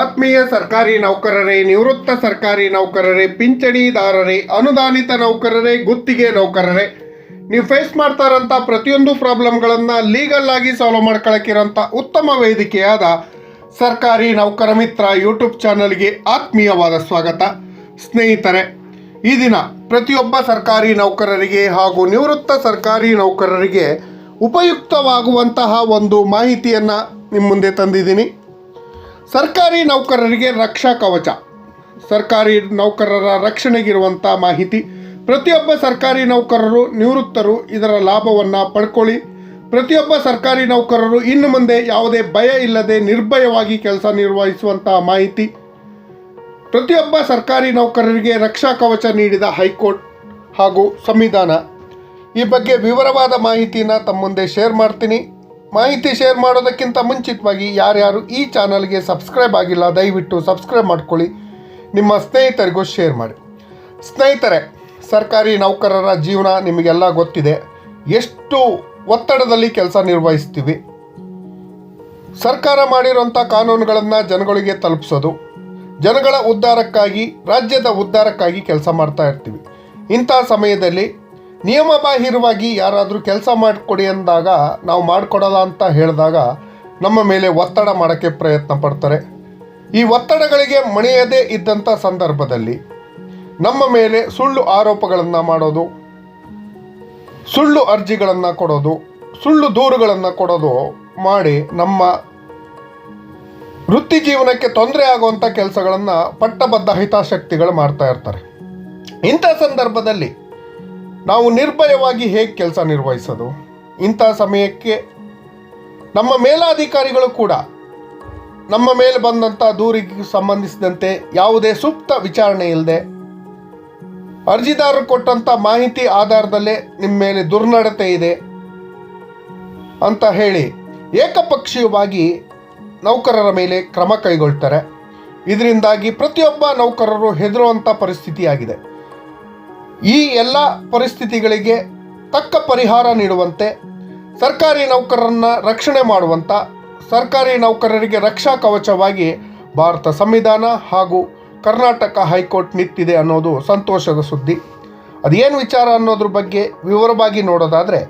ಆತ್ಮೀಯ ಸರ್ಕಾರಿ ನೌಕರರೇ, ನಿವೃತ್ತ ಸರ್ಕಾರಿ ನೌಕರರೇ, ಪಿಂಚಣಿದಾರರೇ, ಅನುದಾನಿತ ನೌಕರರೇ, ಗುತ್ತಿಗೆ ನೌಕರರೇ, ನೀವು ಫೇಸ್ ಮಾಡ್ತಾ ಇರೋಂಥ ಪ್ರತಿಯೊಂದು ಪ್ರಾಬ್ಲಮ್ಗಳನ್ನು ಲೀಗಲ್ ಆಗಿ ಸಾಲ್ವ್ ಮಾಡ್ಕೊಳಕ್ಕಿರೋಂಥ ಉತ್ತಮ ವೇದಿಕೆಯಾದ ಸರ್ಕಾರಿ ನೌಕರ ಮಿತ್ರ ಯೂಟ್ಯೂಬ್ ಚಾನಲ್ಗೆ ಆತ್ಮೀಯವಾದ ಸ್ವಾಗತ. ಸ್ನೇಹಿತರೆ, ಈ ದಿನ ಪ್ರತಿಯೊಬ್ಬ ಸರ್ಕಾರಿ ನೌಕರರಿಗೆ ಹಾಗೂ ನಿವೃತ್ತ ಸರ್ಕಾರಿ ನೌಕರರಿಗೆ ಉಪಯುಕ್ತವಾಗುವಂತಹ ಒಂದು ಮಾಹಿತಿಯನ್ನು ನಿಮ್ಮ ಮುಂದೆ ತಂದಿದ್ದೀನಿ. ಸರ್ಕಾರಿ ನೌಕರರಿಗೆ ರಕ್ಷಾ ಕವಚ. ಸರ್ಕಾರಿ ನೌಕರರ ರಕ್ಷಣೆಗಿರುವಂಥ ಮಾಹಿತಿ. ಪ್ರತಿಯೊಬ್ಬ ಸರ್ಕಾರಿ ನೌಕರರು, ನಿವೃತ್ತರು ಇದರ ಲಾಭವನ್ನು ಪಡ್ಕೊಳ್ಳಿ. ಪ್ರತಿಯೊಬ್ಬ ಸರ್ಕಾರಿ ನೌಕರರು ಇನ್ನು ಮುಂದೆ ಯಾವುದೇ ಭಯ ಇಲ್ಲದೆ ನಿರ್ಭಯವಾಗಿ ಕೆಲಸ ನಿರ್ವಹಿಸುವಂತಹ ಮಾಹಿತಿ. ಪ್ರತಿಯೊಬ್ಬ ಸರ್ಕಾರಿ ನೌಕರರಿಗೆ ರಕ್ಷಾ ಕವಚ ನೀಡಿದ ಹೈಕೋರ್ಟ್ ಹಾಗೂ ಸಂವಿಧಾನ. ಈ ಬಗ್ಗೆ ವಿವರವಾದ ಮಾಹಿತಿನ ತಮ್ಮ ಮುಂದೆ ಶೇರ್ ಮಾಡ್ತೀನಿ. ಮಾಹಿತಿ ಶೇರ್ ಮಾಡೋದಕ್ಕಿಂತ ಮುಂಚಿತವಾಗಿ ಯಾರ್ಯಾರು ಈ ಚಾನಲ್ಗೆ ಸಬ್ಸ್ಕ್ರೈಬ್ ಆಗಿಲ್ಲ, ದಯವಿಟ್ಟು ಸಬ್ಸ್ಕ್ರೈಬ್ ಮಾಡ್ಕೊಳ್ಳಿ. ನಿಮ್ಮ ಸ್ನೇಹಿತರಿಗೂ ಶೇರ್ ಮಾಡಿ. ಸ್ನೇಹಿತರೆ, ಸರ್ಕಾರಿ ನೌಕರರ ಜೀವನ ನಿಮಗೆಲ್ಲ ಗೊತ್ತಿದೆ. ಎಷ್ಟು ಒತ್ತಡದಲ್ಲಿ ಕೆಲಸ ನಿರ್ವಹಿಸ್ತೀವಿ. ಸರ್ಕಾರ ಮಾಡಿರುವಂಥ ಕಾನೂನುಗಳನ್ನು ಜನಗಳಿಗೆ ತಲುಪಿಸೋದು, ಜನಗಳ ಉದ್ಧಾರಕ್ಕಾಗಿ, ರಾಜ್ಯದ ಉದ್ಧಾರಕ್ಕಾಗಿ ಕೆಲಸ ಮಾಡ್ತಾ ಇರ್ತೀವಿ. ಇಂಥ ಸಮಯದಲ್ಲಿ ನಿಯಮಬಾಹಿರವಾಗಿ ಯಾರಾದರೂ ಕೆಲಸ ಮಾಡಿಕೊಡಿ ಅಂದಾಗ ನಾವು ಮಾಡಿಕೊಡಲ್ಲ ಅಂತ ಹೇಳಿದಾಗ ನಮ್ಮ ಮೇಲೆ ಒತ್ತಡ ಮಾಡೋಕ್ಕೆ ಪ್ರಯತ್ನ ಪಡ್ತಾರೆ. ಈ ಒತ್ತಡಗಳಿಗೆ ಮಣಿಯದೇ ಇದ್ದಂಥ ಸಂದರ್ಭದಲ್ಲಿ ನಮ್ಮ ಮೇಲೆ ಸುಳ್ಳು ಆರೋಪಗಳನ್ನು ಮಾಡೋದು, ಸುಳ್ಳು ಅರ್ಜಿಗಳನ್ನು ಕೊಡೋದು, ಸುಳ್ಳು ದೂರುಗಳನ್ನು ಕೊಡೋದು ಮಾಡಿ ನಮ್ಮ ವೃತ್ತಿ ಜೀವನಕ್ಕೆ ತೊಂದರೆ ಆಗುವಂಥ ಕೆಲಸಗಳನ್ನು ಪಟ್ಟಬದ್ಧ ಹಿತಾಸಕ್ತಿಗಳು ಮಾಡ್ತಾ ಇರ್ತಾರೆ. ಇಂಥ ಸಂದರ್ಭದಲ್ಲಿ ನಾವು ನಿರ್ಭಯವಾಗಿ ಹೇಗೆ ಕೆಲಸ ನಿರ್ವಹಿಸೋದು? ಇಂಥ ಸಮಯಕ್ಕೆ ನಮ್ಮ ಮೇಲಾಧಿಕಾರಿಗಳು ಕೂಡ ನಮ್ಮ ಮೇಲೆ ಬಂದಂಥ ದೂರಿಗೆ ಸಂಬಂಧಿಸಿದಂತೆ ಯಾವುದೇ ಸೂಕ್ತ ವಿಚಾರಣೆ ಇಲ್ಲದೆ ಅರ್ಜಿದಾರರು ಕೊಟ್ಟಂಥ ಮಾಹಿತಿ ಆಧಾರದಲ್ಲೇ ನಿಮ್ಮ ಮೇಲೆ ದುರ್ನಡತೆ ಇದೆ ಅಂತ ಹೇಳಿ ಏಕಪಕ್ಷೀಯವಾಗಿ ನೌಕರರ ಮೇಲೆ ಕ್ರಮ ಕೈಗೊಳ್ತಾರೆ. ಇದರಿಂದಾಗಿ ಪ್ರತಿಯೊಬ್ಬ ನೌಕರರು ಹೆದರುವಂಥ ಪರಿಸ್ಥಿತಿಯಾಗಿದೆ. ಈ ಎಲ್ಲ ಪರಿಸ್ಥಿತಿಗಳಿಗೆ ತಕ್ಕ ಪರಿಹಾರ ನೀಡುವಂತೆ, ಸರ್ಕಾರಿ ನೌಕರರನ್ನು ರಕ್ಷಣೆ ಮಾಡುವಂಥ ಸರ್ಕಾರಿ ನೌಕರರಿಗೆ ರಕ್ಷಾ ಕವಚವಾಗಿ ಭಾರತ ಸಂವಿಧಾನ ಹಾಗೂ ಕರ್ನಾಟಕ ಹೈಕೋರ್ಟ್ ನಿಂತಿದೆ ಅನ್ನೋದು ಸಂತೋಷದ ಸುದ್ದಿ. ಅದೇನು ವಿಚಾರ ಅನ್ನೋದ್ರ ಬಗ್ಗೆ ವಿವರವಾಗಿ ನೋಡೋದಾದರೆ,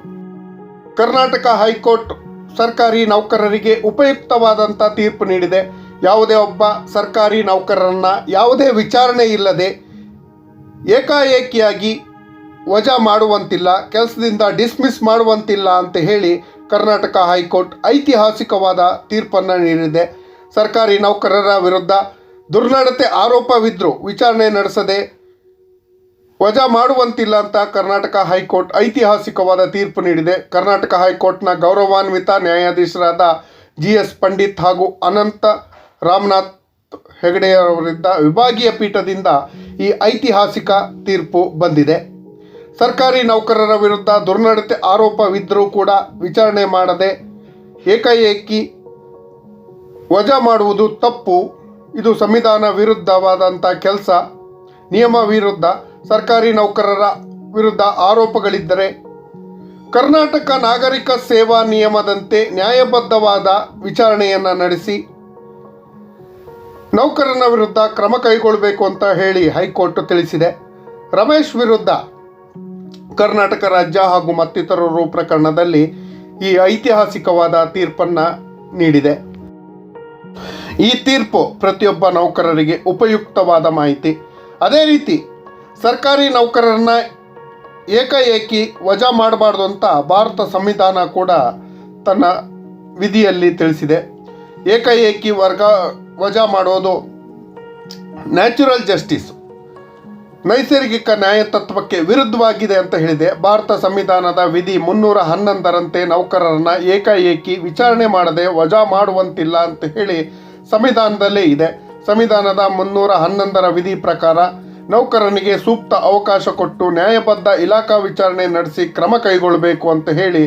ಕರ್ನಾಟಕ ಹೈಕೋರ್ಟ್ ಸರ್ಕಾರಿ ನೌಕರರಿಗೆ ಉಪಯುಕ್ತವಾದಂಥ ತೀರ್ಪು ನೀಡಿದೆ. ಯಾವುದೇ ಒಬ್ಬ ಸರ್ಕಾರಿ ನೌಕರರನ್ನ ಯಾವುದೇ ವಿಚಾರಣೆ ಇಲ್ಲದೆ ಏಕಾಏಕಿಯಾಗಿ ವಜಾ ಮಾಡುವಂತಿಲ್ಲ, ಕೆಲಸದಿಂದ ಡಿಸ್ಮಿಸ್ ಮಾಡುವಂತಿಲ್ಲ ಅಂತ ಹೇಳಿ ಕರ್ನಾಟಕ ಹೈಕೋರ್ಟ್ ಐತಿಹಾಸಿಕವಾದ ತೀರ್ಪನ್ನು ನೀಡಿದೆ. ಸರ್ಕಾರಿ ನೌಕರರ ವಿರುದ್ಧ ದುರ್ನಡತೆ ಆರೋಪವಿದ್ದರೂ ವಿಚಾರಣೆ ನಡೆಸದೆ ವಜಾ ಮಾಡುವಂತಿಲ್ಲ ಅಂತ ಕರ್ನಾಟಕ ಹೈಕೋರ್ಟ್ ಐತಿಹಾಸಿಕವಾದ ತೀರ್ಪು ನೀಡಿದೆ. ಕರ್ನಾಟಕ ಹೈಕೋರ್ಟ್ನ ಗೌರವಾನ್ವಿತ ನ್ಯಾಯಾಧೀಶರಾದ ಜಿ ಎಸ್ ಪಂಡಿತ್ ಹಾಗೂ ಅನಂತ ರಾಮನಾಥ್ ಹೆಗಡೆಯವರಿಂದ ವಿಭಾಗೀಯ ಪೀಠದಿಂದ ಈ ಐತಿಹಾಸಿಕ ತೀರ್ಪು ಬಂದಿದೆ. ಸರ್ಕಾರಿ ನೌಕರರ ವಿರುದ್ಧ ದುರ್ನಡತೆ ಆರೋಪವಿದ್ದರೂ ಕೂಡ ವಿಚಾರಣೆ ಮಾಡದೆ ಏಕಾಏಕಿ ವಜಾ ಮಾಡುವುದು ತಪ್ಪು. ಇದು ಸಂವಿಧಾನ ವಿರುದ್ಧವಾದಂಥ ಕೆಲಸ. ನಿಯಮ ವಿರುದ್ಧ ಸರ್ಕಾರಿ ನೌಕರರ ವಿರುದ್ಧ ಆರೋಪಗಳಿದ್ದರೆ ಕರ್ನಾಟಕ ನಾಗರಿಕ ಸೇವಾ ನಿಯಮದಂತೆ ನ್ಯಾಯಬದ್ಧವಾದ ವಿಚಾರಣೆಯನ್ನು ನಡೆಸಿ ನೌಕರನ ವಿರುದ್ಧ ಕ್ರಮ ಕೈಗೊಳ್ಳಬೇಕು ಅಂತ ಹೇಳಿ ಹೈಕೋರ್ಟ್ ತಿಳಿಸಿದೆ. ರಮೇಶ್ ವಿರುದ್ಧ ಕರ್ನಾಟಕ ರಾಜ್ಯ ಹಾಗೂ ಮತ್ತಿತರರು ಪ್ರಕರಣದಲ್ಲಿ ಈ ಐತಿಹಾಸಿಕವಾದ ತೀರ್ಪನ್ನು ನೀಡಿದೆ. ಈ ತೀರ್ಪು ಪ್ರತಿಯೊಬ್ಬ ನೌಕರರಿಗೆ ಉಪಯುಕ್ತವಾದ ಮಾಹಿತಿ. ಅದೇ ರೀತಿ ಸರ್ಕಾರಿ ನೌಕರರನ್ನ ಏಕಾಏಕಿ ವಜಾ ಮಾಡಬಾರ್ದು ಅಂತ ಭಾರತ ಸಂವಿಧಾನ ಕೂಡ ತನ್ನ ವಿಧಿಯಲ್ಲಿ ತಿಳಿಸಿದೆ. ಏಕಾಏಕಿ ವರ್ಗ ವಜಾ ಮಾಡೋದು ನ್ಯಾಚುರಲ್ ಜಸ್ಟಿಸ್. ನೈಸರ್ಗಿಕ ನ್ಯಾಯ ತತ್ವಕ್ಕೆ ವಿರುದ್ಧವಾಗಿದೆ ಅಂತ ಹೇಳಿದೆ. ಭಾರತ ಸಂವಿಧಾನದ ವಿಧಿ ಮುನ್ನೂರ ಹನ್ನೊಂದರಂತೆ ನೌಕರರನ್ನ ಏಕಾಏಕಿ ವಿಚಾರಣೆ ಮಾಡದೆ ವಜಾ ಮಾಡುವಂತಿಲ್ಲ ಅಂತ ಹೇಳಿ ಸಂವಿಧಾನದಲ್ಲೇ ಇದೆ. ಸಂವಿಧಾನದ ಮುನ್ನೂರ ಹನ್ನೊಂದರ ವಿಧಿ ಪ್ರಕಾರ ನೌಕರನಿಗೆ ಸೂಕ್ತ ಅವಕಾಶ ಕೊಟ್ಟು ನ್ಯಾಯಬದ್ಧ ಇಲಾಖಾ ವಿಚಾರಣೆ ನಡೆಸಿ ಕ್ರಮ ಕೈಗೊಳ್ಳಬೇಕು ಅಂತ ಹೇಳಿ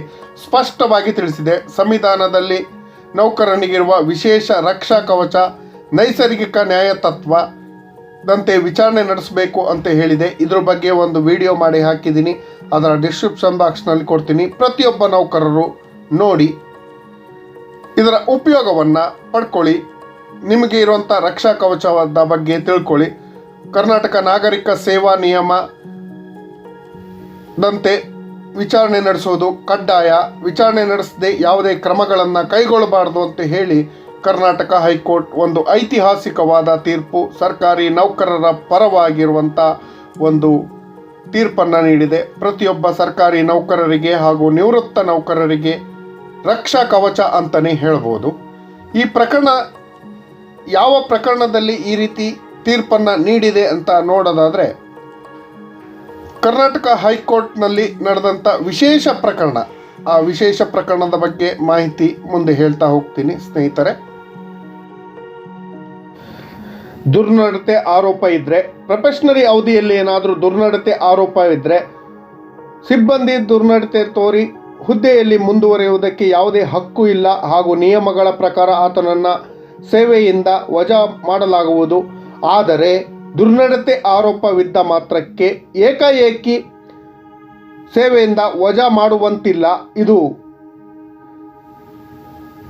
ಸ್ಪಷ್ಟವಾಗಿ ತಿಳಿಸಿದೆ. ಸಂವಿಧಾನದಲ್ಲಿ ನೌಕರನಿಗಿರುವ ವಿಶೇಷ ರಕ್ಷಾ ಕವಚ, ನೈಸರ್ಗಿಕ ನ್ಯಾಯ ತತ್ವ ದಂತೆ ವಿಚಾರಣೆ ನಡೆಸಬೇಕು ಅಂತ ಹೇಳಿದೆ. ಇದ್ರ ಬಗ್ಗೆ ಒಂದು ವಿಡಿಯೋ ಮಾಡಿ ಹಾಕಿದ್ದೀನಿ. ಅದರ ಡಿಸ್ಕ್ರಿಪ್ಷನ್ ಬಾಕ್ಸ್ನಲ್ಲಿ ಕೊಡ್ತೀನಿ. ಪ್ರತಿಯೊಬ್ಬ ನೌಕರರು ನೋಡಿ. ಇದರ ಉಪಯೋಗವನ್ನು ಪಡ್ಕೊಳ್ಳಿ. ನಿಮಗೆ ಇರುವಂಥ ರಕ್ಷಾ ಕವಚದ ಬಗ್ಗೆ ತಿಳ್ಕೊಳ್ಳಿ. ಕರ್ನಾಟಕ ನಾಗರಿಕ ಸೇವಾ ನಿಯಮದಂತೆ ವಿಚಾರಣೆ ನಡೆಸೋದು ಕಡ್ಡಾಯ. ವಿಚಾರಣೆ ನಡೆಸದೆ ಯಾವುದೇ ಕ್ರಮಗಳನ್ನು ಕೈಗೊಳ್ಳಬಾರದು ಅಂತ ಹೇಳಿ ಕರ್ನಾಟಕ ಹೈಕೋರ್ಟ್ ಒಂದು ಐತಿಹಾಸಿಕವಾದ ತೀರ್ಪು ಸರ್ಕಾರಿ ನೌಕರರ ಪರವಾಗಿರುವಂಥ ಒಂದು ತೀರ್ಪನ್ನು ನೀಡಿದೆ. ಪ್ರತಿಯೊಬ್ಬ ಸರ್ಕಾರಿ ನೌಕರರಿಗೆ ಹಾಗೂ ನಿವೃತ್ತ ನೌಕರರಿಗೆ ರಕ್ಷಾ ಕವಚ ಅಂತಲೇ ಹೇಳ್ಬೋದು. ಈ ಪ್ರಕರಣ ಯಾವ ಪ್ರಕರಣದಲ್ಲಿ ಈ ರೀತಿ ತೀರ್ಪನ್ನು ನೀಡಿದೆ ಅಂತ ನೋಡೋದಾದರೆ ಕರ್ನಾಟಕ ಹೈಕೋರ್ಟ್ನಲ್ಲಿ ನಡೆದಂಥ ವಿಶೇಷ ಪ್ರಕರಣ. ಆ ವಿಶೇಷ ಪ್ರಕರಣದ ಬಗ್ಗೆ ಮಾಹಿತಿ ಮುಂದೆ ಹೇಳ್ತಾ ಹೋಗ್ತೀನಿ ಸ್ನೇಹಿತರೆ. ದುರ್ನಡತೆ ಆರೋಪ ಇದ್ದರೆ ಪ್ರೊಫೆಷನರಿ ಅವಧಿಯಲ್ಲಿ ಏನಾದರೂ ದುರ್ನಡತೆ ಆರೋಪ ಇದ್ದರೆ ಸಿಬ್ಬಂದಿ ದುರ್ನಡತೆ ತೋರಿ ಹುದ್ದೆಯಲ್ಲಿ ಮುಂದುವರಿಯುವುದಕ್ಕೆ ಯಾವುದೇ ಹಕ್ಕು ಇಲ್ಲ ಹಾಗೂ ನಿಯಮಗಳ ಪ್ರಕಾರ ಆತನನ್ನು ಸೇವೆಯಿಂದ ವಜಾ ಮಾಡಲಾಗುವುದು. ಆದರೆ ದುರ್ನಡತೆ ಆರೋಪವಿದ್ದ ಮಾತ್ರಕ್ಕೆ ಏಕಾಏಕಿ ಸೇವೆಯಿಂದ ವಜಾ ಮಾಡುವಂತಿಲ್ಲ ಇದು.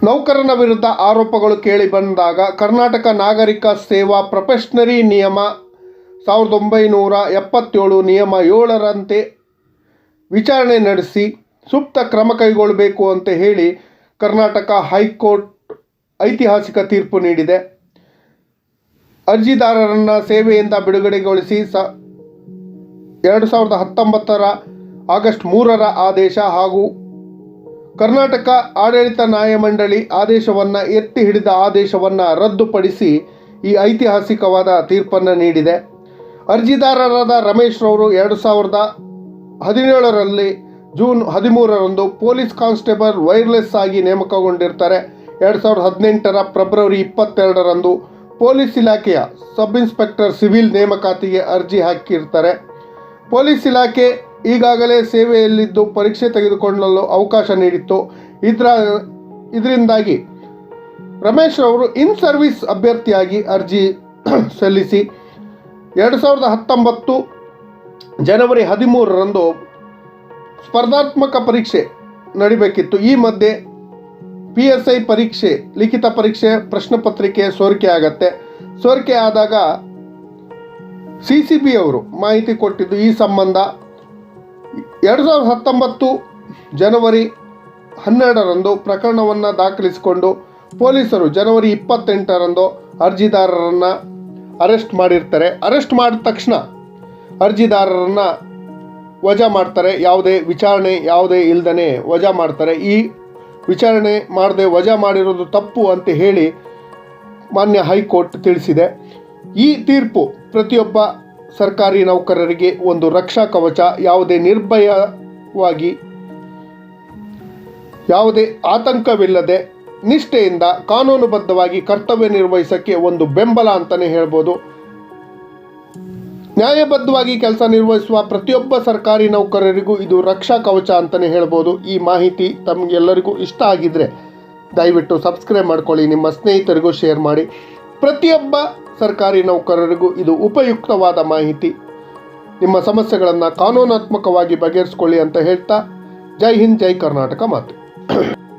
ನೌಕರನ ವಿರುದ್ಧ ಆರೋಪಗಳು ಕೇಳಿ ಬಂದಾಗ ಕರ್ನಾಟಕ ನಾಗರಿಕ ಸೇವಾ ಪ್ರೊಫೆಷನರಿ ನಿಯಮ ಸಾವಿರದ ಒಂಬೈನೂರ ಎಪ್ಪತ್ತೇಳು ನಿಯಮ ಏಳರಂತೆ ವಿಚಾರಣೆ ನಡೆಸಿ ಸೂಕ್ತ ಕ್ರಮ ಕೈಗೊಳ್ಳಬೇಕು ಅಂತ ಹೇಳಿ ಕರ್ನಾಟಕ ಹೈಕೋರ್ಟ್ ಐತಿಹಾಸಿಕ ತೀರ್ಪು ನೀಡಿದೆ. ಅರ್ಜಿದಾರರನ್ನು ಸೇವೆಯಿಂದ ಬಿಡುಗಡೆಗೊಳಿಸಿ ಸ ಎರಡು ಸಾವಿರದ ಹತ್ತೊಂಬತ್ತರ ಆಗಸ್ಟ್ ಮೂರರ ಆದೇಶ ಹಾಗೂ ಕರ್ನಾಟಕ ಆಡಳಿತ ನ್ಯಾಯಮಂಡಳಿ ಆದೇಶವನ್ನು ಎತ್ತಿ ಹಿಡಿದ ಆದೇಶವನ್ನು ರದ್ದುಪಡಿಸಿ ಈ ಐತಿಹಾಸಿಕವಾದ ತೀರ್ಪನ್ನು ನೀಡಿದೆ. ಅರ್ಜಿದಾರರಾದ ರಮೇಶ್ ರವರು ಎರಡು ಸಾವಿರದ ಹದಿನೇಳರಲ್ಲಿ ಜೂನ್ ಹದಿಮೂರರಂದು ಪೊಲೀಸ್ ಕಾನ್ಸ್ಟೇಬಲ್ ವೈರ್ಲೆಸ್ ಆಗಿ ನೇಮಕಗೊಂಡಿರ್ತಾರೆ. ಎರಡು ಸಾವಿರದ ಹದಿನೆಂಟರ ಫೆಬ್ರವರಿ ಇಪ್ಪತ್ತೆರಡರಂದು ಪೊಲೀಸ್ ಇಲಾಖೆಯ ಸಬ್ ಇನ್ಸ್ಪೆಕ್ಟರ್ ಸಿವಿಲ್ ನೇಮಕಾತಿಗೆ ಅರ್ಜಿ ಹಾಕಿರ್ತಾರೆ. ಪೊಲೀಸ್ ಇಲಾಖೆ ಈಗಾಗಲೇ ಸೇವೆಯಲ್ಲಿದ್ದು ಪರೀಕ್ಷೆ ತೆಗೆದುಕೊಳ್ಳಲು ಅವಕಾಶ ನೀಡಿತ್ತು. ಇದರ, ಇದರಿಂದಾಗಿ ರಮೇಶ್ ಅವರು ಇನ್ ಸರ್ವಿಸ್ ಅಭ್ಯರ್ಥಿಯಾಗಿ ಅರ್ಜಿ ಸಲ್ಲಿಸಿ ಎರಡು ಸಾವಿರದ ಹತ್ತೊಂಬತ್ತು ಜನವರಿ ಹದಿಮೂರರಂದು ಸ್ಪರ್ಧಾತ್ಮಕ ಪರೀಕ್ಷೆ ನಡಿಬೇಕಿತ್ತು. ಈ ಮಧ್ಯೆ ಪಿ ಎಸ್ ಐ ಪರೀಕ್ಷೆ, ಲಿಖಿತ ಪರೀಕ್ಷೆ, ಪ್ರಶ್ನೆ ಪತ್ರಿಕೆ ಸೋರಿಕೆ ಆಗತ್ತೆ. ಸೋರಿಕೆ ಆದಾಗ ಸಿ ಸಿ ಬಿ ಅವರು ಮಾಹಿತಿ ಕೊಟ್ಟಿದ್ದು ಈ ಸಂಬಂಧ. ಎರಡು ಸಾವಿರದ ಹತ್ತೊಂಬತ್ತು ಜನವರಿ ಹನ್ನೆರಡರಂದು ಪ್ರಕರಣವನ್ನು ದಾಖಲಿಸಿಕೊಂಡು ಪೊಲೀಸರು ಜನವರಿ ಇಪ್ಪತ್ತೆಂಟರಂದು ಅರ್ಜಿದಾರರನ್ನು ಅರೆಸ್ಟ್ ಮಾಡಿರ್ತಾರೆ. ಅರೆಸ್ಟ್ ಮಾಡಿದ ತಕ್ಷಣ ಅರ್ಜಿದಾರರನ್ನು ವಜಾ ಮಾಡ್ತಾರೆ. ಯಾವುದೇ ವಿಚಾರಣೆ ಯಾವುದೇ ಇಲ್ದನೆ ವಜಾ ಮಾಡ್ತಾರೆ. ಈ ವಿಚಾರಣೆ ಮಾಡದೆ ವಜಾ ಮಾಡಿರೋದು ತಪ್ಪು ಅಂತ ಹೇಳಿ ಮಾನ್ಯ ಹೈಕೋರ್ಟ್ ತಿಳಿಸಿದೆ. ಈ ತೀರ್ಪು ಪ್ರತಿಯೊಬ್ಬ ಸರ್ಕಾರಿ ನೌಕರರಿಗೆ ಒಂದು ರಕ್ಷಾ ಕವಚ, ಯಾವುದೇ ನಿರ್ಭಯವಾಗಿ ಯಾವುದೇ ಆತಂಕವಿಲ್ಲದೆ ನಿಷ್ಠೆಯಿಂದ ಕಾನೂನುಬದ್ಧವಾಗಿ ಕರ್ತವ್ಯ ನಿರ್ವಹಿಸೋಕ್ಕೆ ಒಂದು ಬೆಂಬಲ ಅಂತಲೇ ಹೇಳ್ಬೋದು. ನ್ಯಾಯಬದ್ಧವಾಗಿ ಕೆಲಸ ನಿರ್ವಹಿಸುವ ಪ್ರತಿಯೊಬ್ಬ ಸರ್ಕಾರಿ ನೌಕರರಿಗೂ ಇದು ರಕ್ಷಾ ಕವಚ ಅಂತಲೇ ಹೇಳ್ಬೋದು. ಈ ಮಾಹಿತಿ ತಮಗೆಲ್ಲರಿಗೂ ಇಷ್ಟ ಆಗಿದ್ದರೆ ದಯವಿಟ್ಟು ಸಬ್ಸ್ಕ್ರೈಬ್ ಮಾಡ್ಕೊಳ್ಳಿ, ನಿಮ್ಮ ಸ್ನೇಹಿತರಿಗೂ ಶೇರ್ ಮಾಡಿ. ಪ್ರತಿಯೊಬ್ಬ ಸರ್ಕಾರಿ ನೌಕರರಿಗೂ ಇದು ಉಪಯುಕ್ತವಾದ ಮಾಹಿತಿ. ನಿಮ್ಮ ಸಮಸ್ಯೆಗಳನ್ನು ಕಾನೂನಾತ್ಮಕವಾಗಿ ಬಗೆಹರಿಸ್ಕೊಳ್ಳಿ ಅಂತ ಹೇಳ್ತಾ, ಜೈ ಹಿಂದ್, ಜೈ ಕರ್ನಾಟಕ ಮಾತು.